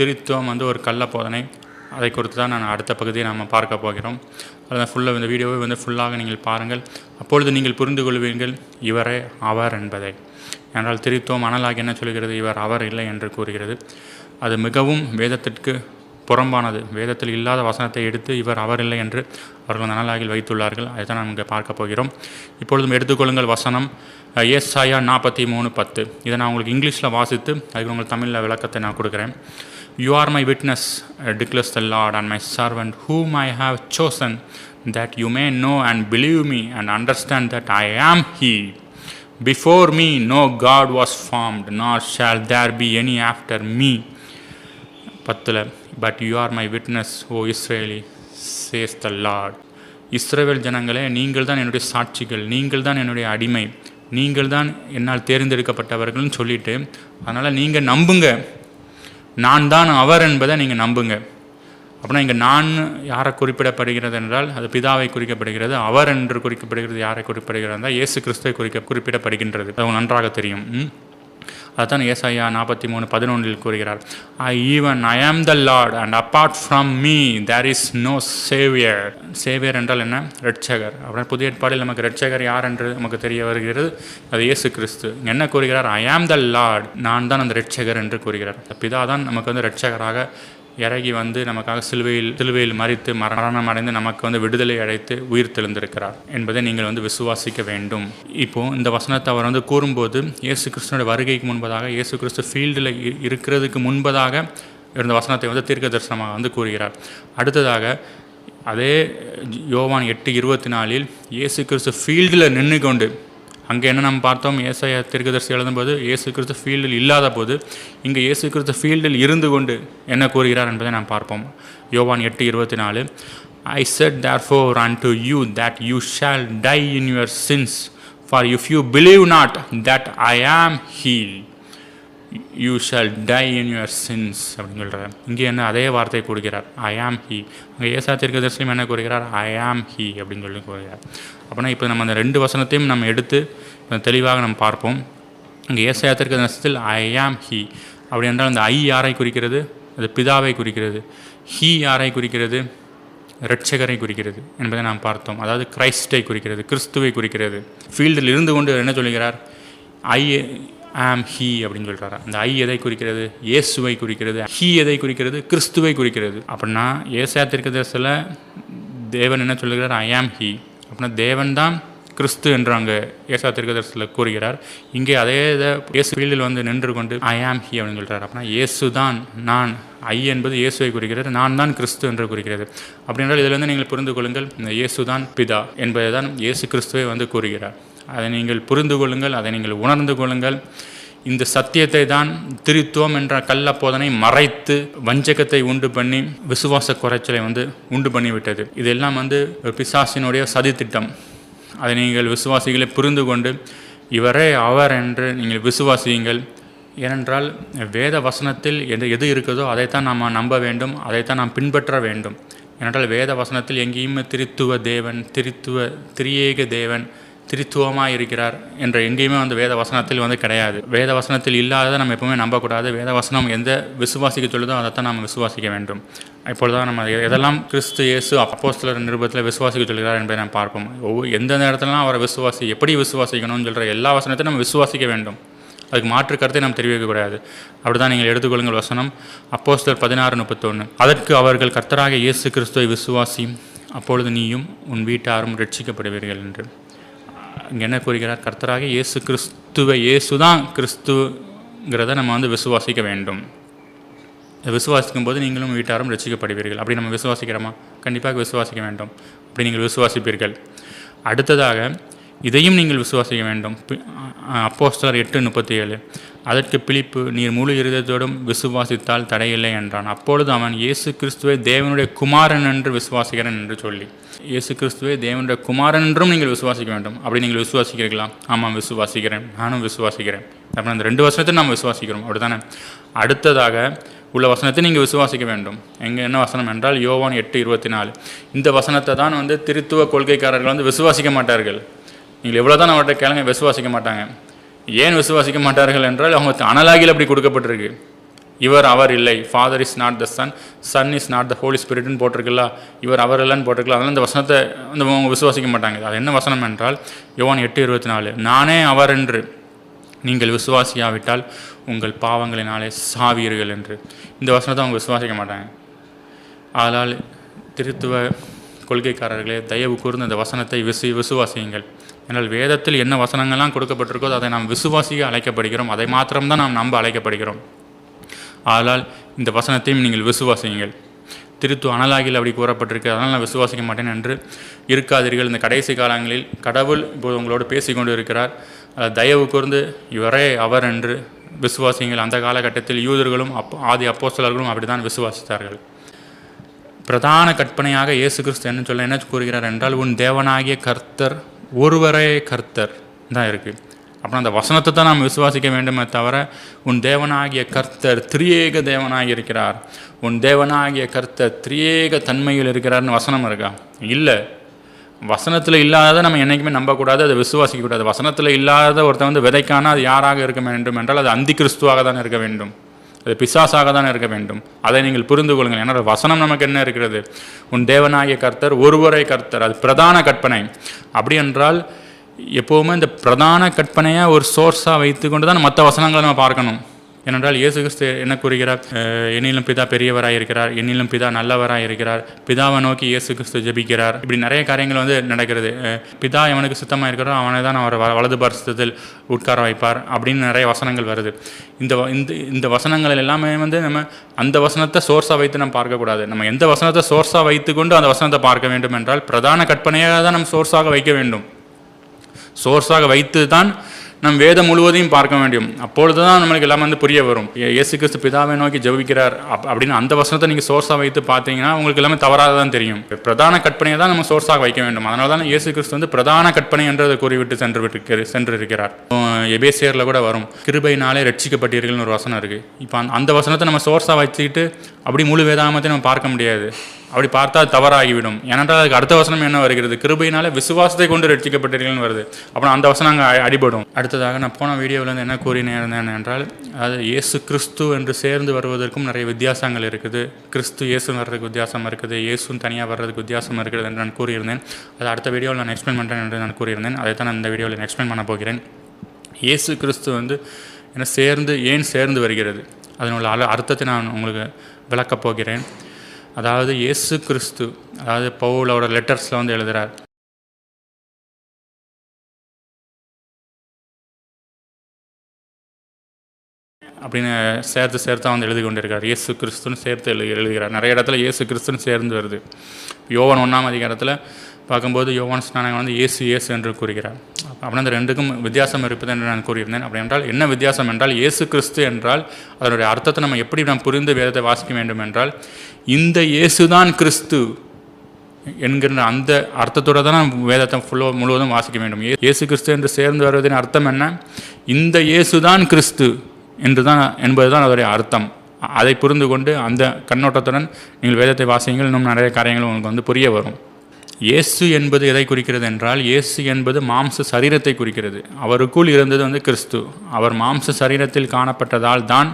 திருத்துவம் வந்து ஒரு கள்ள போதனை. அதை குறித்து தான் நான் அடுத்த பகுதியை நாம் பார்க்க போகிறோம். அதான் ஃபுல்லாக இந்த வீடியோவை வந்து ஃபுல்லாக நீங்கள் பாருங்கள். அப்பொழுது நீங்கள் புரிந்து கொள்வீர்கள் இவரே அவர் என்பதை. என்றால் திருத்துவம் அனலாக என்ன சொல்கிறது? இவர் அவர் இல்லை என்று கூறுகிறது. அது மிகவும் வேதத்திற்கு புறம்பானது. வேதத்தில் இல்லாத வசனத்தை எடுத்து இவர் அவர் இல்லை என்று அவர்கள் அனலாகில் வைத்துள்ளார்கள். அதை தான் நாம் இங்கே பார்க்க போகிறோம். இப்பொழுதும் எடுத்துக்கொள்ளுங்கள் வசனம் ஏசாயா நாற்பத்தி மூணு பத்து. இதை நான் உங்களுக்கு இங்கிலீஷில் வாசித்து அதுக்கு உங்களுக்கு தமிழில் விளக்கத்தை நான் கொடுக்குறேன். You are my witness declares the Lord and my servant whom I have chosen that you may know and believe me and understand that I am He. Before me no God was formed, nor shall there be any after me. பத்தில் but you are my witness O Israel says the Lord Israel ஜனங்களே நீங்கள் தான் என்னுடைய சாட்சிகள் நீங்கள் தான் என்னுடைய அடிமை நீங்கள் தான் என்னால் தேர்ந்தெடுக்கப்பட்டவர்கள்னு சொல்லிட்டு அதனால் நீங்கள் நம்புங்க நான் தான் அவர் என்பதை நீங்கள் நம்புங்க. அப்படின்னா இங்கே நான் யாரை குறிப்பிடப்படுகிறது என்றால் அது பிதாவை குறிக்கப்படுகிறது அவர் என்று குறிக்கப்படுகிறது யாரை குறிப்பிடுகிறது என்றால் இயேசு கிறிஸ்துவை குறிக்க குறிப்பிடப்படுகின்றது. அது நன்றாக தெரியும். ம்? அதுதான் ஏசாயா நாற்பத்தி மூணு பதினொன்றில் கூறுகிறார் I even I am the Lord and apart from me there is no saviour saviour என்றால் என்ன? ரட்சகர் அப்புறம் புதிய ஏற்பாடில் நமக்கு ரட்சகர் யார் என்று நமக்கு தெரிய வருகிறது? அது இயேசு கிறிஸ்து. என்ன கூறுகிறார்? ஐ ஆம் த லார்ட் நான் தான் அந்த ரட்சகர் என்று கூறுகிறார். பிதா தான் நமக்கு வந்து ரட்சகராக இறங்கி வந்து நமக்காக சிலுவையில் சிலுவையில் மறித்து மரணம் அடைந்து நமக்கு வந்து விடுதலை அடைத்து உயிர் தெளிந்திருக்கிறார் என்பதை நீங்கள் வந்து விசுவாசிக்க வேண்டும். இப்போ இந்த வசனத்தை அவர் வந்து கூறும்போது இயேசு கிறிஸ்துவோட வருகைக்கு முன்பதாக இயேசு கிறிஸ்து ஃபீல்டில் இருக்கிறதுக்கு முன்பதாக இருந்த வசனத்தை வந்து தீர்க்க தரிசனமாக வந்து கூறுகிறார். அடுத்ததாக அதே யோவான் எட்டு இருபத்தி நாலில் இயேசு கிறிஸ்து ஃபீல்டில் நின்று கொண்டு அங்கே என்ன நம்ம பார்த்தோம்? ஏசாய தீர்க்கதரிசி எழுதும்போது இயேசு கிறிஸ்து ஃபீல்டில் இல்லாத போது இங்கே இயேசு கிறிஸ்து ஃபீல்டில் இருந்து கொண்டு என்ன கூறுகிறார் என்பதை நாம் பார்ப்போம். யோவான் எட்டு இருபத்தி நாலு I said therefore unto you that you shall die in your sins for if you believe not that I am he you shall die in your sins அப்படின்னு சொல்கிறார் இங்கே என்ன? அதே வார்த்தை கூறுகிறார். ஐ ஆம் ஹீ அங்கே ஏசா தீர்க்கதரிசியும் என்ன கூறுகிறார்? ஐ ஆம் ஹீ அப்படின்னு சொல்லி கூறுகிறார். அப்படின்னா இப்போ நம்ம அந்த ரெண்டு வசனத்தையும் நம்ம எடுத்து தெளிவாக நம்ம பார்ப்போம். இங்கே ஏசா தீர்க்கதரிசனத்தில் ஐ ஆம் ஹீ அப்படி என்றால் அந்த ஐ யாரை குறிக்கிறது? அது பிதாவை குறிக்கிறது. ஹீ யாரை குறிக்கிறது? இரட்சகரை குறிக்கிறது என்பதை நாம் பார்த்தோம். அதாவது கிரைஸ்டை குறிக்கிறது கிறிஸ்துவை குறிக்கிறது. ஃபீல்டில் இருந்து கொண்டு என்ன சொல்கிறார்? ஐ ஆம் ஹீ அப்படின்னு சொல்கிறாரு அந்த ஐ எதை குறிக்கிறது? இயேசுவை குறிக்கிறது. ஹீ எதை குறிக்கிறது? கிறிஸ்துவை குறிக்கிறது. அப்படின்னா ஏசா தீர்க்கதரிசியில் தேவன் என்ன சொல்லுகிறார்? ஐ ஆம் ஹீ அப்படின்னா தேவன் தான் கிறிஸ்து என்று அங்கே ஏசா தீர்க்கதரிசியில் கூறுகிறார். இங்கே அதே இதை இயேசு ஃபீல்டில் வந்து நின்று கொண்டு ஐ ஆம் ஹி அப்படின்னு சொல்கிறார் அப்படின்னா இயேசு தான் நான். ஐ என்பது இயேசுவை குறிக்கிறது. நான் தான் கிறிஸ்து என்று குறிக்கிறது. அப்படி என்றால் இதில் வந்து நீங்கள் புரிந்து கொள்ளுங்கள் இந்த இயேசு தான் பிதா என்பதை தான் இயேசு கிறிஸ்துவை வந்து கூறுகிறார். அதை நீங்கள் புரிந்து கொள்ளுங்கள் அதை நீங்கள் உணர்ந்து கொள்ளுங்கள். இந்த சத்தியத்தை தான் திருத்துவம் என்ற கள்ள போதனை மறைத்து வஞ்சகத்தை உண்டு பண்ணி விசுவாச குறைச்சலை வந்து உண்டு பண்ணிவிட்டது. இதெல்லாம் வந்து பிசாசினுடைய சதித்திட்டம். அதை நீங்கள் விசுவாசிகளை புரிந்து கொண்டு இவரே அவர் என்று நீங்கள் விசுவாசியுங்கள். ஏனென்றால் வேத வசனத்தில் எது எது இருக்குதோ அதைத்தான் நாம் நம்ப வேண்டும் அதைத்தான் நாம் பின்பற்ற வேண்டும். ஏனென்றால் வேத வசனத்தில் எங்கேயுமே திருத்துவ தேவன் திருத்துவ திரியேக தேவன் திருத்துவமாக இருக்கிறார் என்ற எங்கேயுமே வந்து வேத வசனத்தில் வந்து கிடையாது. வேத வசனத்தில் இல்லாததை நம்ம எப்பவுமே நம்பக்கூடாது. வேத வசனம் எந்த விசுவாசிக்க சொல்லுதோ அதை தான் நம்ம விசுவாசிக்க வேண்டும். இப்பொழுதுதான் நம்ம எதெல்லாம் கிறிஸ்து இயேசு அப்போஸ்தலர் நிருபத்தில் விசுவாசிக்க சொல்கிறார் என்பதை நாம் பார்ப்போம். ஒவ்வொரு எந்தெந்த இடத்துலலாம் அவரை விசுவாசி எப்படி விசுவாசிக்கணும்னு சொல்கிற எல்லா வசனத்தையும் நம்ம விசுவாசிக்க வேண்டும். அதுக்கு மாற்று கருத்தை நாம் தெரிவிக்கக்கூடாது அப்படிதான் நீங்கள் எடுத்துக்கொள்ளுங்கள் வசனம். அப்போஸ்தலர் பதினாறு முப்பத்தொன்று அதற்கு அவர்கள் கர்த்தராக இயேசு கிறிஸ்துவை விசுவாசி அப்பொழுது நீயும் உன் வீட்டாரும் ரட்சிக்கப்படுவீர்கள் என்று. இங்கே என்ன கூறுகிறார் கர்த்தராக இயேசு கிறிஸ்துவை இயேசு தான் கிறிஸ்துங்கிறத நம்ம வந்து விசுவாசிக்க வேண்டும் விசுவாசிக்கும் போது நீங்களும் வீட்டாரும் ரசிக்கப்படுவீர்கள் அப்படி நம்ம விசுவாசிக்கிறோமா கண்டிப்பாக விசுவாசிக்க வேண்டும் அப்படி நீங்கள் விசுவாசிப்பீர்கள் அடுத்ததாக இதையும் நீங்கள் விசுவாசிக்க வேண்டும் அப்போஸ்தலர் எட்டு முப்பத்தி ஏழு அதற்கு பிலிப்பு நீர் முழு இருதயத்தோடும் விசுவாசித்தால் தடையில்லை என்றான். அப்பொழுது அவன் இயேசு கிறிஸ்துவை தேவனுடைய குமாரன் என்று விசுவாசிக்கிறேன் என்று சொல்லி இயேசு கிறிஸ்துவை தேவனுடைய குமாரன் என்றும் நீங்கள் விசுவாசிக்க வேண்டும். அப்படி நீங்கள் விசுவாசிக்கிறீர்களா? ஆமாம் விசுவாசிக்கிறேன். நானும் விசுவாசிக்கிறேன். அப்புறம் அந்த ரெண்டு வசனத்தை நாம் விசுவாசிக்கிறோம். அப்படிதானே அடுத்ததாக உள்ள வசனத்தை நீங்கள் விசுவாசிக்க வேண்டும். எங்கே என்ன வசனம் என்றால் யோவான் எட்டு இருபத்தி நாலு இந்த வசனத்தை தான் வந்து திருத்துவ கொள்கைக்காரர்கள் வந்து விசுவாசிக்க மாட்டார்கள். நீங்கள் எவ்வளோ தான் அவர்கிட்ட கேளுங்க விசுவாசிக்க மாட்டாங்க. ஏன் விசுவாசிக்க மாட்டார்கள் என்றால் அவங்க அனலாகியில் அப்படி கொடுக்கப்பட்டிருக்கு. இவர் அவர் இல்லை. Father is not the Son Son is not the Holy ஸ்பிரிட்னு போட்டிருக்குல்ல? இவர் அவர் இல்லைன்னு போட்டிருக்கல அதனால் இந்த வசனத்தை அந்த அவங்க விசுவாசிக்க மாட்டாங்க. அது என்ன வசனம் என்றால் யோவான் எட்டு இருபத்தி நாலு நானே அவர் என்று நீங்கள் விசுவாசியாவிட்டால் உங்கள் பாவங்களினாலே சாவீர்கள் என்று. இந்த வசனத்தை அவங்க விசுவாசிக்க மாட்டாங்க. அதனால் திருத்துவ கொள்கைக்காரர்களே தயவு கூர்ந்து அந்த வசனத்தை விசு விசுவாசியுங்கள். என்னால் வேதத்தில் என்ன வசனங்கள்லாம் கொடுக்கப்பட்டிருக்கோ அதை நாம் விசுவாசிக்க அழைக்கப்படுகிறோம். அதை மாத்திரம்தான் நாம் நம்ப அழைக்கப்படுகிறோம். ஆதலால் இந்த வசனத்தையும் நீங்கள் விசுவாசியுங்கள். திருத்து அனலாகில் அப்படி கூறப்பட்டிருக்கு. அதனால் நான் விசுவாசிக்க மாட்டேன் என்று இருக்காதீர்கள். இந்த கடைசி காலங்களில் கடவுள் இப்போது உங்களோடு பேசிக்கொண்டு இருக்கிறார் தயவு கூர்ந்து இவரே அவர் என்று விசுவாசியுங்கள். அந்த காலகட்டத்தில் யூதர்களும் அப் ஆதி அப்போஸ்தலர்களும் அப்படிதான் விசுவாசித்தார்கள். பிரதான கற்பனையாக இயேசு கிறிஸ்து என்ன சொல்ல என்ன கூறுகிறார் என்றால் உன் தேவனாகிய கர்த்தர் ஒருவரே கர்த்தர். தான் இருக்குது அப்புறம் அந்த வசனத்தை தான் நாம் விசுவாசிக்க வேண்டுமே தவிர உன் தேவனாகிய கர்த்தர் திரியேக தேவனாகி இருக்கிறார். உன் தேவனாகிய கர்த்தர் திரியேக தன்மையில் இருக்கிறார்னு வசனம் இருக்கா? இல்லை. வசனத்தில் இல்லாத நம்ம என்றைக்குமே நம்பக்கூடாது அதை விசுவாசிக்கக்கூடாது. வசனத்தில் இல்லாத ஒருத்தன் வந்து விதைக்கான அது யாராக இருக்க வேண்டும் என்றால் அது அந்தி கிறிஸ்துவாக தான் இருக்க வேண்டும். அது பிசாசாக தான் இருக்க வேண்டும். அதை நீங்கள் புரிந்து கொள்ளுங்கள். ஏன்னா வசனம் நமக்கு என்ன இருக்கிறது? உன் தேவனாகிய கர்த்தர் ஒருவரை கர்த்தர் அது பிரதான கற்பனை. அப்படி என்றால் எப்போவுமே இந்த பிரதான கற்பனையாக ஒரு சோர்ஸாக வைத்துக்கொண்டு தான் மற்ற வசனங்களை நம்ம பார்க்கணும். ஏனென்றால் இயேசு கிறிஸ்து என்ன கூறுகிறார்? என்னிலும் பிதா பெரியவராக இருக்கிறார் என்னிலும் பிதா நல்லவராக இருக்கிறார் பிதாவை நோக்கி இயேசு கிறிஸ்து ஜெபிக்கிறார். இப்படி நிறைய காரியங்கள் வந்து நடக்கிறது. பிதா எவனுக்கு சுத்தமாக இருக்கிறோ அவனை தான் அவர் வ- வலது பரிசுத்தத்தில் உட்கார வைப்பார். அப்படின்னு நிறைய வசனங்கள் வருது. இந்த வ- இந்த இந்த வசனங்கள் எல்லாமே வந்து நம்ம அந்த வசனத்தை சோர்ஸாக வைத்து நம்ம பார்க்கக்கூடாது. நம்ம எந்த வசனத்தை சோர்ஸாக வைத்துக்கொண்டு அந்த வசனத்தை பார்க்க வேண்டும் என்றால் பிரதான கற்பனையாக தான் நம்ம சோர்ஸாக வைக்க வேண்டும். சோர்ஸாக வைத்து தான் நம் வேதம் முழுவதையும் பார்க்க வேண்டும் அப்பொழுது தான் நம்மளுக்கு எல்லாமே வந்து புரிய வரும். இயேசு கிறிஸ்து பிதாவை நோக்கி ஜெபிக்கிறார் அப் அப்படின்னு அந்த வசனத்தை நீங்கள் சோர்ஸாக வைத்து பார்த்தீங்கன்னா உங்களுக்கு எல்லாமே தவறாக தான் தெரியும். பிரதான கற்பனையை தான் நம்ம சோர்ஸாக வைக்க வேண்டும். அதனால தான் இயேசு கிறிஸ்து வந்து பிரதான கற்பனை என்றதை கூறிவிட்டு சென்று விட்டு சென்று இருக்கிறார் எபேசியரில் கூட வரும். கிருபைனாலே ரட்சிக்கப்பட்டீர்கள்னு ஒரு வசனம் இருக்குது இப்போ அந்த அந்த வசனத்தை நம்ம சோர்ஸாக வச்சுக்கிட்டு அப்படி முழு வேதாமத்தை நம்ம பார்க்க முடியாது. அப்படி பார்த்தால் தவறாகிவிடும். ஏனென்றால் அதுக்கு அடுத்த வசனம் என்ன வருகிறது? கிருபையினால விசுவாசத்தை கொண்டு ரட்சிக்கப்பட்டீர்கள்னு வருது. அப்புறம் அந்த வசனம் அங்கே அடிபடும். அடுத்ததாக நான் போன வீடியோவில் என்ன கூறினேன் இருந்தேன் என்றால் அது இயேசு கிறிஸ்து என்று சேர்ந்து வருவதற்கும் நிறைய வித்தியாசங்கள் இருக்குது. கிறிஸ்து இயேசு வர்றதுக்கு வித்தியாசம் இருக்குது. இயேசுன்னு தனியாக வர்றதுக்கு வித்தியாசம் இருக்குது என்று நான் கூறியிருந்தேன். அது அடுத்த வீடியோவில் நான் எக்ஸ்பிளைன் பண்ணுறேன் என்று நான் கூறியிருந்தேன். அதை தான் நான் இந்த வீடியோவில் எக்ஸ்பிளைன் பண்ண போகிறேன். இயேசு கிறிஸ்து வந்து என்ன சேர்ந்து ஏன் சேர்ந்து வருகிறது? அதனுள்ள அல அர்த்தத்தை நான் உங்களுக்கு விளக்கப் போகிறேன். அதாவது இயேசு கிறிஸ்து அதாவது பவுலோட லெட்டர்ஸில் வந்து எழுதுகிறார் அப்படின்னு சேர்த்து சேர்த்து வந்து எழுதி கொண்டிருக்கார். இயேசு கிறிஸ்துன்னு சேர்த்து எழுதி எழுதுகிறார். நிறைய இடத்துல இயேசு கிறிஸ்துன்னு சேர்ந்து வருது. யோவன் ஒன்றாம் அதிகாரத்தில் பார்க்கும்போது யோவான் ஸ்நானகம் வந்து இயேசு இயேசு என்று கூறுகிறார். அப்படின்னா அந்த ரெண்டுக்கும் வித்தியாசம் இருப்பது என்று நான் கூறியிருந்தேன். அப்படி என்றால் என்ன வித்தியாசம் என்றால் இயேசு கிறிஸ்து என்றால் அதனுடைய அர்த்தத்தை நம்ம எப்படி நாம் புரிந்து வேதத்தை வாசிக்க வேண்டும் என்றால் இந்த இயேசுதான் கிறிஸ்து என்கிற அந்த அர்த்தத்தோடு தான் நாம் வேதத்தை ஃபுல்லாக முழுவதும் வாசிக்க வேண்டும். இயேசு கிறிஸ்து என்று சேர்ந்து வருவதின் அர்த்தம் என்ன? இந்த இயேசுதான் கிறிஸ்து என்று தான் என்பதுதான் அதோடைய அர்த்தம். அதை புரிந்து கொண்டு அந்த கண்ணோட்டத்துடன் நீங்கள் வேதத்தை வாசியுங்கள் இன்னும் நிறைய காரியங்கள் உங்களுக்கு வந்து புரிய வரும். இயேசு என்பது எதை குறிக்கிறது என்றால் இயேசு என்பது மாம்ச சரீரத்தை குறிக்கிறது. அவருக்குள் இருந்தது வந்து கிறிஸ்து. அவர் மாம்ச சரீரத்தில் காணப்பட்டதால் தான்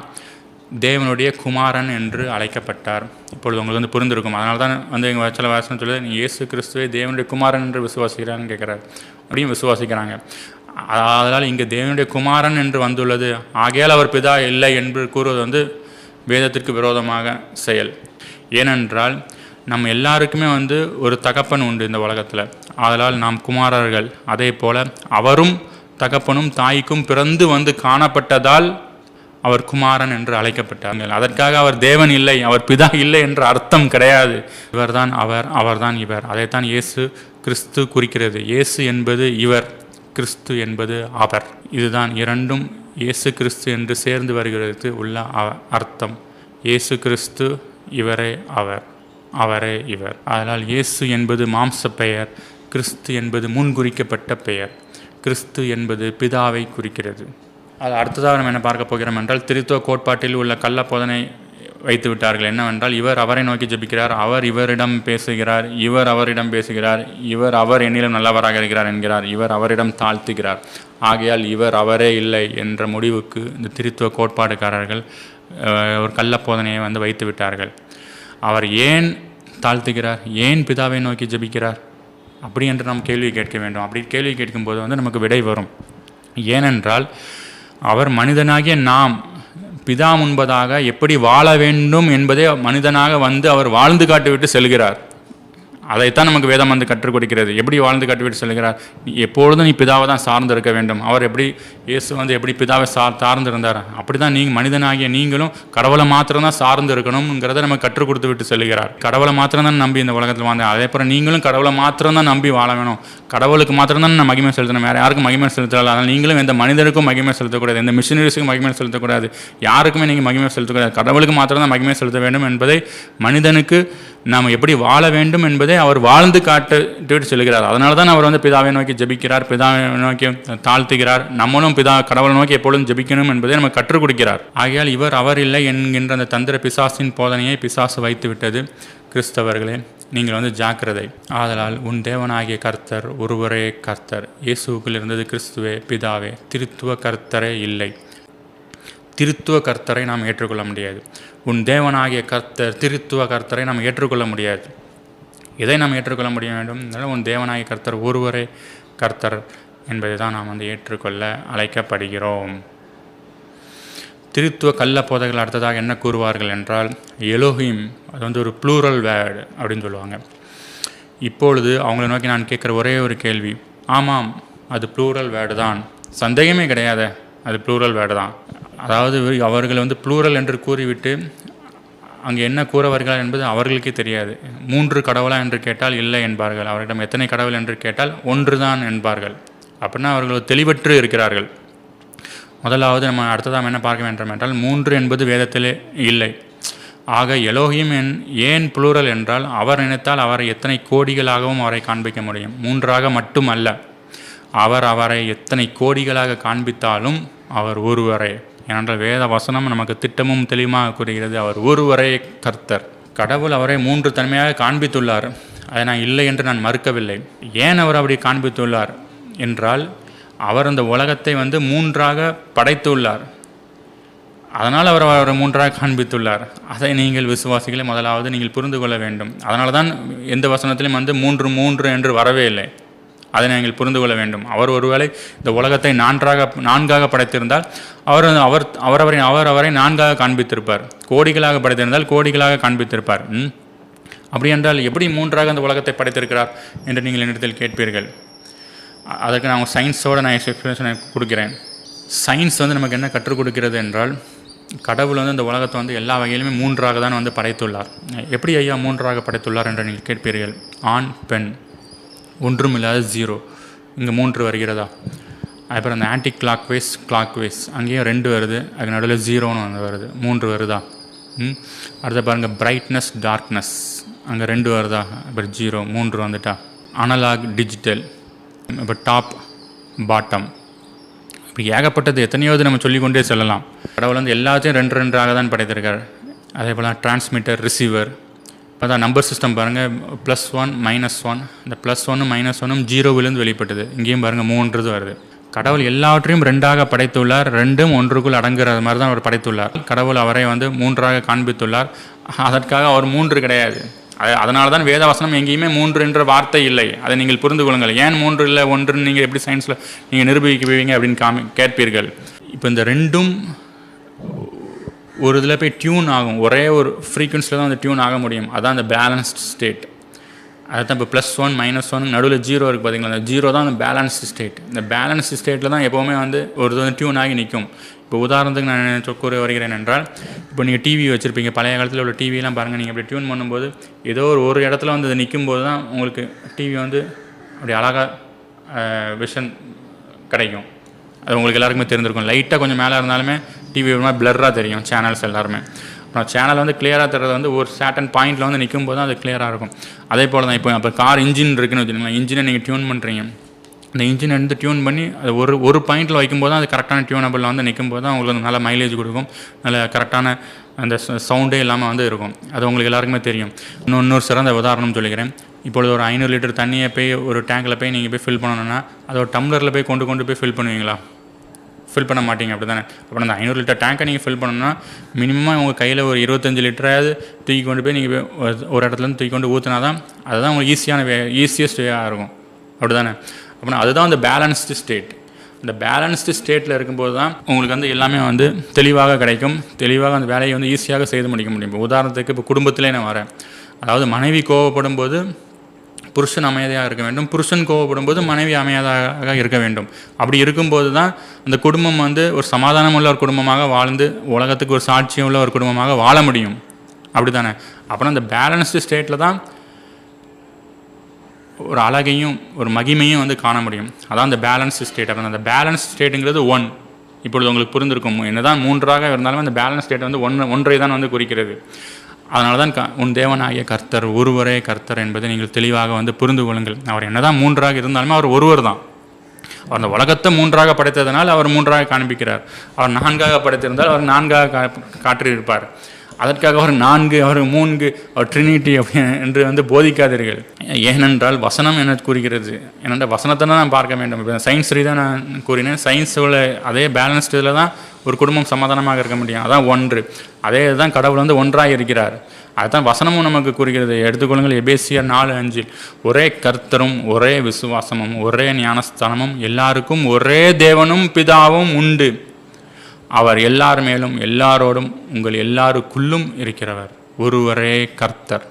தேவனுடைய குமாரன் என்று அழைக்கப்பட்டார். இப்பொழுது உங்களுக்கு வந்து புரிந்திருக்கும். அதனால தான் வந்து எங்கள் வச்சல வாசனம் சொல்லி நீ இயேசு கிறிஸ்துவை தேவனுடைய குமாரன் என்று விசுவாசிக்கிறான்னு கேட்குறாரு. அப்படியும் விசுவாசிக்கிறாங்க. அதனால் இங்கே தேவனுடைய குமாரன் என்று வந்துள்ளது. ஆகையால் அவர் பிதா இல்லை என்று கூறுவது வந்து வேதத்திற்கு விரோதமாக செயல். ஏனென்றால் நம்ம எல்லாருக்குமே வந்து ஒரு தகப்பன் உண்டு இந்த உலகத்தில். ஆதலால் நாம் குமாரர்கள். அதே போல் அவரும் தகப்பனும் தாய்க்கும் பிறந்து வந்து காணப்பட்டதால் அவர் குமாரன் என்று அழைக்கப்பட்டார்கள். அதற்காக அவர் தேவன் இல்லை அவர் பிதா இல்லை என்ற அர்த்தம் கிடையாது. இவர்தான் அவர் அவர்தான் இவர். அதைத்தான் இயேசு கிறிஸ்து குறிக்கிறது. இயேசு என்பது இவர் கிறிஸ்து என்பது அவர். இதுதான் இரண்டும் இயேசு கிறிஸ்து என்று சேர்ந்து வருகிறது உள்ள அர்த்தம். இயேசு கிறிஸ்து இவரே அவர். அவரே இவர். அதனால் இயேசு என்பது மாம்ச பெயர் கிறிஸ்து என்பது முன்குறிக்கப்பட்ட பெயர். கிறிஸ்து என்பது பிதாவை குறிக்கிறது. அது அடுத்ததாக நம்ம என்ன பார்க்க போகிறோம் என்றால் திருத்துவ கோட்பாட்டில் உள்ள கள்ள போதனை வைத்து விட்டார்கள். என்னவென்றால் இவர் அவரை நோக்கி ஜெபிக்கிறார். அவர் இவரிடம் பேசுகிறார். இவர் அவரிடம் பேசுகிறார். இவர் அவர் என்னிலும் நல்லவராக இருக்கிறார் என்கிறார். இவர் அவரிடம் தாழ்த்துகிறார். ஆகையால் இவர் அவரே இல்லை என்ற முடிவுக்கு இந்த திருத்துவ கோட்பாடுக்காரர்கள் ஒரு கள்ள போதனையை வந்து வைத்து விட்டார்கள். அவர் ஏன் தாழ்த்துகிறார்? ஏன் பிதாவை நோக்கி ஜெபிக்கிறார்? அப்படி என்று நாம் கேள்வி கேட்க வேண்டும். அப்படி கேள்வி கேட்கும்போது வந்து நமக்கு விடை வரும். ஏனென்றால் அவர் மனிதனாகிய நாம் பிதா முன்பதாக எப்படி வாழ வேண்டும் என்பதை மனிதனாக வந்து அவர் வாழ்ந்து காட்டிவிட்டு செல்கிறார். அதைத்தான் நமக்கு வேதம் வந்து கற்றுக் கொடுக்கிறது. எப்படி வாழ்ந்து கட்டுவிட்டு செல்கிறார்? எப்பொழுதும் நீ பிதாவை தான் சார்ந்து இருக்க வேண்டும். அவர் எப்படி இயேசு வந்து எப்படி பிதாவை சார் சார்ந்து இருந்தார் அப்படி தான் நீங்கள் மனிதனாகிய நீங்களும் கடவுளை மாத்திரம் தான் சார்ந்து இருக்கணுங்கிறத நம்ம கற்றுக் கொடுத்து விட்டு செல்கிறார். கடவுளை மாத்திரம் தான் நம்பி இந்த உலகத்தில் வாழ்ந்தேன் அதே போல் நீங்களும் கடவுளை மாத்திரம் தான் நம்பி வாழ வேணும். கடவுளுக்கு மாத்திரம் தான் நான் மகிமை செலுத்தணும். வேறு யாருக்கும் மகிமை செலுத்தலாம் அதனால் நீங்களும் எந்த மனிதருக்கும் மகிமை செலுத்தக்கூடாது. எந்த மிஷினரிஸுக்கும் மகிமை செலுத்தக்கூடாது. யாருக்குமே நீங்கள் மகிமை செலுத்தக்கூடாது. கடவுளுக்கு மாத்திரம் தான் மகிமை செலுத்த வேண்டும் என்பதை மனிதனுக்கு நாம் எப்படி வாழ வேண்டும் என்பதை அவர் வாழ்ந்து காட்டுட்டு சொல்கிறார். அதனால தான் அவர் வந்து பிதாவை நோக்கி ஜெபிக்கிறார் பிதாவை நோக்கி தாழ்த்துகிறார். நம்மளும் பிதா கடவுளை நோக்கி எப்பொழுதும் ஜெபிக்கணும் என்பதை நம்ம கற்றுக் கொடுக்கிறார். ஆகையால் இவர் அவர் இல்லை என்கின்ற அந்த தந்திர பிசாசின் போதனையை பிசாசு வைத்து விட்டது. கிறிஸ்தவர்களே நீங்கள் வந்து ஜாக்கிரதை. ஆதலால் உன் தேவனாகிய கர்த்தர் ஒருவரே கர்த்தர். இயேசுக்குள் இருந்தது கிறிஸ்துவே பிதாவே திருத்துவ கர்த்தரே இல்லை. திருத்துவ கர்த்தரை நாம் ஏற்றுக்கொள்ள முடியாது. உன் தேவனாகிய கர்த்தர் திருத்துவ கர்த்தரை நாம் ஏற்றுக்கொள்ள முடியாது. எதை நாம் ஏற்றுக்கொள்ள முடிய வேண்டும் என்றால் உன் தேவனாகிய கர்த்தர் ஒருவரே கர்த்தர் என்பதை தான் நாம் வந்து ஏற்றுக்கொள்ள அழைக்கப்படுகிறோம். திருத்துவ கள்ள போதைகள் அடுத்ததாக என்ன கூறுவார்கள் என்றால் எலோஹிம் அது வந்து ஒரு ப்ளூரல் வேர்டு அப்படின்னு சொல்லுவாங்க. இப்பொழுது அவங்கள நோக்கி நான் கேட்குற ஒரே ஒரு கேள்வி ஆமாம் அது ப்ளூரல் வேர்டு தான். சந்தேகமே கிடையாது அது ப்ளூரல் வேர்டு தான். அதாவது அவர்கள் வந்து ப்ளூரல் என்று கூறிவிட்டு அங்கே என்ன கூறவர்கள் என்பது அவர்களுக்கே தெரியாது. மூன்று கடவுளா என்று கேட்டால் இல்லை என்பார்கள். அவரிடம் எத்தனை கடவுள் என்று கேட்டால் ஒன்று தான் என்பார்கள். அப்படின்னா அவர்கள் தெளிவற்று இருக்கிறார்கள். முதலாவது நம்ம அடுத்ததாக என்ன பார்க்க வேண்டும் என்றால் மூன்று என்பது வேதத்திலே இல்லை. ஆக எலோகியும் என் ஏன் புளூரல் என்றால் அவர் நினைத்தால் அவரை எத்தனை கோடிகளாகவும் அவரை காண்பிக்க முடியும். மூன்றாக மட்டும் அல்ல அவர் அவரை எத்தனை கோடிகளாக காண்பித்தாலும் அவர் ஒருவரே. ஏனென்றால் வேத வசனம் நமக்கு திட்டமும் தெளிவாக கூறுகிறது. அவர் ஒருவரே கர்த்தர். கடவுள் அவரை மூன்று தன்மையாக காண்பித்துள்ளார். அதை நான் இல்லை என்று நான் மறுக்கவில்லை. ஏன் அவர் அப்படி காண்பித்துள்ளார்? என்றால் அவர் அந்த உலகத்தை வந்து மூன்றாக படைத்துள்ளார். அதனால் அவர் அவர் மூன்றாக காண்பித்துள்ளார். அதை நீங்கள் விசுவாசிகளை முதலாவது நீங்கள் புரிந்து கொள்ள வேண்டும். அதனால தான் எந்த வசனத்திலும் வந்து மூன்று மூன்று என்று வரவே இல்லை. அதை நீங்கள் புரிந்து கொள்ள வேண்டும். அவர் ஒருவேளை இந்த உலகத்தை நான்காக நான்காக படைத்திருந்தால் அவர் அவர் அவரவரை அவர் அவரை நான்காக காண்பித்திருப்பார். கோடிகளாக படைத்திருந்தால் கோடிகளாக காண்பித்திருப்பார். ம்? அப்படி என்றால் எப்படி மூன்றாக அந்த உலகத்தை படைத்திருக்கிறார் என்று நீங்கள் என்னிடத்தில் கேட்பீர்கள். அதற்கு நான் சயின்ஸோடு நான் எக்ஸ்பிளேஷன் கொடுக்கிறேன். சயின்ஸ் வந்து நமக்கு என்ன கற்றுக் கொடுக்கிறது என்றால் கடவுள் வந்து இந்த உலகத்தை வந்து எல்லா வகையிலுமே மூன்றாக தான் வந்து படைத்துள்ளார். எப்படி ஐயா மூன்றாக படைத்துள்ளார் என்று நீங்கள் கேட்பீர்கள்? ஆண் பெண். ஒன்றும் இல்லாத ஜீரோ இங்கே மூன்று வருகிறதா? அப்புறம் அந்த anticlockwise clockwise அங்கேயும் ரெண்டு வருது அதுக்கு நடுவில் ஜீரோன்னு ஒன்று வருது. மூன்று வருதா? ம். அடுத்த பாருங்கள் பிரைட்னஸ் டார்க்னஸ் அங்கே ரெண்டு வருதா? அப்புறம் ஜீரோ மூன்று வந்துட்டா? அனலாக் டிஜிட்டல் இப்போ டாப் பாட்டம் இப்படி ஏகப்பட்டது எத்தனையாவது நம்ம சொல்லிக்கொண்டே செல்லலாம். கடவுள் வந்து எல்லாத்தையும் ரெண்டு ரெண்டாக தான் படைத்திருக்கார். அதே போல் டிரான்ஸ்மிட்டர் ரிசீவர் அதான் நம்பர் சிஸ்டம் பாருங்கள் ப்ளஸ் ஒன் மைனஸ் ஒன் இந்த ப்ளஸ் ஒன்னும் மைனஸ் ஒன்னும் ஜீரோவிலேருந்து வெளிப்பட்டது. இங்கேயும் பாருங்கள் மூன்றது வருது. கடவுள் எல்லாவற்றையும் ரெண்டாக படைத்துள்ளார். ரெண்டும் ஒன்றுக்குள் அடங்குற மாதிரி தான் அவர் படைத்துள்ளார். கடவுள் அவரை வந்து மூன்றாக காண்பித்துள்ளார். அதற்காக அவர் மூன்று கிடையாது. அது- அதனால தான் வேதவசனம் எங்கேயுமே மூன்று என்ற வார்த்தை இல்லை. அதை நீங்கள் புரிந்து கொள்ளுங்கள். ஏன் மூன்று இல்லை? ஒன்றுன்னு நீங்கள் எப்படி சயின்ஸில் நீங்கள் நிரூபிக்குவீங்க அப்படின்னு காமி கேட்பீர்கள். இப்போ இந்த ரெண்டும் ஒரு இதில் போய் டியூன் ஆகும். ஒரே ஒரு ஃப்ரீக்குவன்சியில் தான் அந்த டியூன் ஆக முடியும். அதான் அந்த பேலன்ஸ்ட் ஸ்டேட் அதுதான் இப்போ ப்ளஸ் ஒன் மைனஸ் ஒன் நடுவில் ஜீரோ இருக்குது பார்த்தீங்களா? அந்த ஜீரோ தான் அந்த பேலன்ஸ்டு ஸ்டேட் இந்த பேலன்ஸ்டு ஸ்டேட்டில் தான் எப்போவுமே வந்து ஒரு இது வந்து டியூன் ஆகி நிற்கும். இப்போ உதாரணத்துக்கு நான் சொ- கூற வருகிறேன் என்றால் இப்போ நீங்கள் டிவி வச்சுருப்பீங்க. பழைய காலத்தில் உள்ள டிவிலாம் பாருங்கள் நீங்கள் அப்படி டியூன் பண்ணும்போது ஏதோ ஒரு ஒரு இடத்துல வந்து அது நிற்கும் போது தான் உங்களுக்கு டிவி வந்து அப்படி அழகாக விஷன் கிடைக்கும். அது உங்களுக்கு எல்லாருக்குமே தெரிஞ்சிருக்கும் லைட்டாக கொஞ்சம் மேலே இருந்தாலுமே டிவி ஒரு மாதிரி பிளர்ராக தெரியும் சேனல்ஸ் எல்லாருமே. அப்புறம் சேனல் வந்து கிளியராக தர்றது வந்து ஒரு சேட்டன் பாயிண்ட்டில் வந்து நிற்கும் போது தான் அது கிளியராக இருக்கும். அதே போல் தான் இப்போ அப்போ கார் இன்ஜின் இருக்குன்னு வச்சுக்கோங்களேன் இன்ஜினை நீங்கள் டியூன் பண்ணுறீங்க அந்த இன்ஜின் வந்து டியூன் பண்ணி அது ஒரு ஒரு பாயிண்டில் வைக்கும்போது தான் அது கரெக்டான டியூனபிளில் வந்து நிற்கும் போது தான் உங்களுக்கு நல்ல மைலேஜ் கொடுக்கும். நல்ல கரெக்டான அந்த சவுண்டே இல்லாமல் வந்து இருக்கும். அது உங்களுக்கு எல்லாருக்குமே தெரியும். இன்னும் இன்னொரு சிறந்த உதாரணம் சொல்லிக்கிறேன். இப்பொழுது ஒரு ஐநூறு லிட்டர் தண்ணியை போய் ஒரு டேங்கில் போய் நீங்கள் போய் ஃபில் பண்ணணும்னா அதை ஒரு டம்ளரில் போய் கொண்டு கொண்டு போய் ஃபில் பண்ணுவீங்களா? ஃபில் பண்ண மாட்டீங்க அப்படி தானே அப்போ அந்த ஐநூறு லிட்டர் டேங்கை நீங்கள் ஃபில் பண்ணணும்னா மினிமம் உங்கள் கையில் ஒரு இருபத்தஞ்சி லிட்டராவது தூக்கி கொண்டு போய் நீங்கள் ஒரு இடத்துலேருந்து தூக்கி கொண்டு ஊற்றினா தான் அதுதான் உங்களுக்கு ஈஸியான வே ஈஸியஸ்ட் வேயாக இருக்கும். அப்படி தானே அப்படின்னா அதுதான் அந்த பேலன்ஸ்டு ஸ்டேட் இந்த பேலன்ஸ்டு ஸ்டேட்டில் இருக்கும்போது தான் உங்களுக்கு வந்து எல்லாமே வந்து தெளிவாக கிடைக்கும். தெளிவாக அந்த வேலையை வந்து ஈஸியாக செய்து முடிக்க முடியும். இப்போ உதாரணத்துக்கு இப்போ குடும்பத்திலே நான் வரேன். அதாவது மனைவி கோவப்படும் போது புருஷன் அமைதியாக இருக்க வேண்டும். புருஷன் கோவப்படும் போது மனைவி அமைதியாக இருக்க வேண்டும். அப்படி இருக்கும்போது தான் அந்த குடும்பம் வந்து ஒரு சமாதானமுள்ள ஒரு குடும்பமாக வாழ்ந்து உலகத்துக்கு ஒரு சாட்சியம் உள்ள ஒரு குடும்பமாக வாழ முடியும். அப்படி தானே அப்புறம் அந்த பேலன்ஸ்டு ஸ்டேட்டில் தான் ஒரு அழகையும் ஒரு மகிமையும் வந்து காண முடியும். அதான் அந்த பேலன்ஸ் ஸ்டேட் அப்புறம் அந்த பேலன்ஸ் ஸ்டேட்டுங்கிறது ஒன் இப்பொழுது உங்களுக்கு புரிந்திருக்கும். என்னதான் மூன்றாக இருந்தாலும் அந்த பேலன்ஸ் ஸ்டேட் வந்து ஒன்று ஒன்றை தான் வந்து குறிக்கிறது. அதனால தான் க உன் தேவனாகிய கர்த்தர் ஒருவரே கர்த்தர் என்பதை நீங்கள் தெளிவாக வந்து புரிந்து கொள்ளுங்கள். அவர் என்னதான் மூன்றாக இருந்தாலுமே அவர் ஒருவர் தான் அவர் அந்த உலகத்தை மூன்றாக படைத்ததனால் அவர் மூன்றாக காண்பிக்கிறார். அவர் நான்காக படைத்திருந்தால் அவர் நான்காக கா அதற்காக அவர் நான்கு அவர் மூன்கு அவர் ட்ரினிட்டி அப்படி என்று வந்து போதிக்காதீர்கள். ஏனென்றால் வசனம் என்ன கூறுகிறது? ஏனென்றால் வசனத்தை தான் நான் பார்க்க வேண்டும். இப்போ சயின்ஸ் ரீதியாக நான் கூறினேன். சயின்ஸோட அதே பேலன்ஸ்டு இதில் தான் ஒரு குடும்பம் சமாதானமாக இருக்க முடியும். அதான் ஒன்று. அதே இதுதான் கடவுள் வந்து ஒன்றாக இருக்கிறார். அதுதான் வசனமும் நமக்கு கூறுகிறது. எடுத்துக்கொள்ளுங்கள் எபேசியர் நாலு அஞ்சில் ஒரே கர்த்தரும் ஒரே விசுவாசமும் ஒரே ஞானஸ்தானமும் எல்லாருக்கும் ஒரே தேவனும் பிதாவும் உண்டு. அவர் எல்லார் மேலும் எல்லாரோடும் உங்கள் எல்லாருக்குள்ளும் இருக்கிறவர். ஒருவரே கர்த்தர்.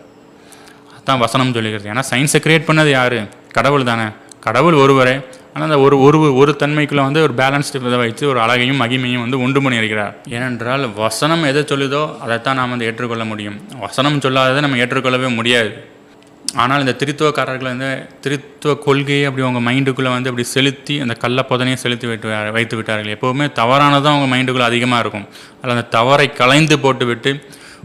அதான் வசனம் சொல்லுகிறது. ஏன்னா சயின்ஸை கிரியேட் பண்ணது யார்? கடவுள் தானே. கடவுள் ஒருவரே. ஆனால் அந்த ஒரு ஒரு ஒரு தன்மைக்குள்ளே வந்து ஒரு பேலன்ஸ்டு இதை வைத்து ஒரு அழகையும் மகிமையும் வந்து உண்டு பண்ணி இருக்கிறார் ஏனென்றால் வசனம் எதை சொல்லுதோ அதைத்தான் நாம் வந்து ஏற்றுக்கொள்ள முடியும். வசனம் சொல்லாததை நம்ம ஏற்றுக்கொள்ளவே முடியாது. ஆனால் இந்த திருத்துவக்காரர்கள் வந்து திருத்துவ கொள்கையை அப்படி அவங்க மைண்டுக்குள்ளே வந்து அப்படி செலுத்தி அந்த கள்ள செலுத்தி விட்டு வைத்து விட்டார்கள். எப்போவுமே தவறானதான் அவங்க மைண்டுக்குள்ளே அதிகமாக இருக்கும். அதில் அந்த தவறை கலைந்து போட்டுவிட்டு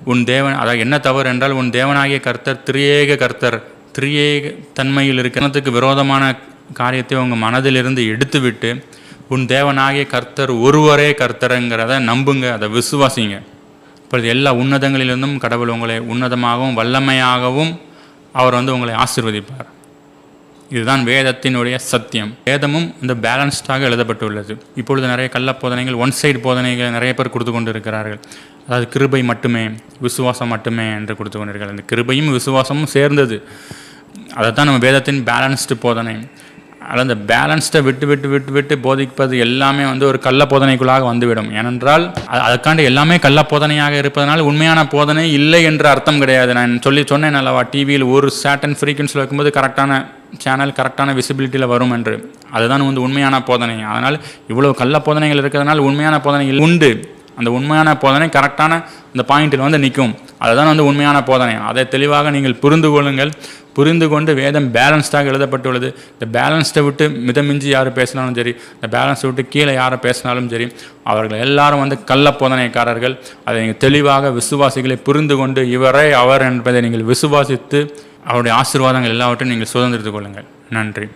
உன் தேவன் அதாவது என்ன தவறு என்றால் உன் தேவனாகிய கர்த்தர் திரியேக கர்த்தர் திரியேக தன்மையில் இருக்கிறதுக்கு விரோதமான காரியத்தை உங்கள் மனதிலிருந்து எடுத்துவிட்டு உன் தேவனாகிய கர்த்தர் ஒருவரே கர்த்தருங்கிறத நம்புங்க அதை விசுவாசிங்க. இப்பொழுது எல்லா உன்னதங்களிலிருந்தும் கடவுள் உங்களை உன்னதமாகவும் வல்லமையாகவும் அவர் வந்து உங்களை ஆசிர்வதிப்பார். இதுதான் வேதத்தினுடைய சத்தியம். வேதமும் இந்த பேலன்ஸ்டாக எழுதப்பட்டுள்ளது. இப்பொழுது நிறைய கள்ள போதனைகள் ஒன் சைடு போதனைகள் நிறைய பேர் கொடுத்து கொண்டு இருக்கிறார்கள் அதாவது கிருபை மட்டுமே விசுவாசம் மட்டுமே என்று கொடுத்து கொண்டிருக்கிறார்கள். இந்த கிருபையும் விசுவாசமும் சேர்ந்தது. அதை தான் நம்ம வேதத்தின் பேலன்ஸ்டு போதனை. அதில் அந்த பேலன்ஸ்டை விட்டு விட்டு விட்டு விட்டு போதிப்பது எல்லாமே வந்து ஒரு கள்ள போதனைக்குள்ளாக வந்துவிடும். ஏனென்றால் அது அதுக்காண்டு எல்லாமே கள்ள போதனையாக இருப்பதனால் உண்மையான போதனை இல்லை என்ற அர்த்தம் கிடையாது. நான் சொல்லி சொன்னேன் அல்லவா டிவியில் ஒரு சேட்டன் ஃப்ரீக்வன்சியில் வைக்கும்போது கரெக்டான சேனல் கரெக்டான விசிபிலிட்டியில் வரும் என்று. அதுதான் வந்து உண்மையான போதனை. அதனால் இவ்வளோ கள்ள போதனைகள் இருக்கிறதுனால உண்மையான போதனைகள் உண்டு. அந்த உண்மையான போதனை கரெக்டான அந்த பாயிண்டில் வந்து நிற்கும். அதுதான் வந்து உண்மையான போதனை. அதை தெளிவாக நீங்கள் புரிந்து கொள்ளுங்கள். புரிந்து கொண்டு வேதம் பேலன்ஸ்டாக எழுதப்பட்டுள்ளது. இந்த பேலன்ஸ்டை விட்டு மிதமிஞ்சி யார் பேசினாலும் சரி இந்த பேலன்ஸை விட்டு கீழே யாரை பேசினாலும் சரி அவர்கள் எல்லாரும் வந்து கள்ள போதனைக்காரர்கள். அதை நீங்கள் தெளிவாக விசுவாசிகளை புரிந்து கொண்டு இவரே அவர் என்பதை நீங்கள் விசுவாசித்து அவருடைய ஆசீர்வாதங்கள் எல்லாவற்றையும் நீங்கள் சுதந்திரித்துக் கொள்ளுங்கள். நன்றி.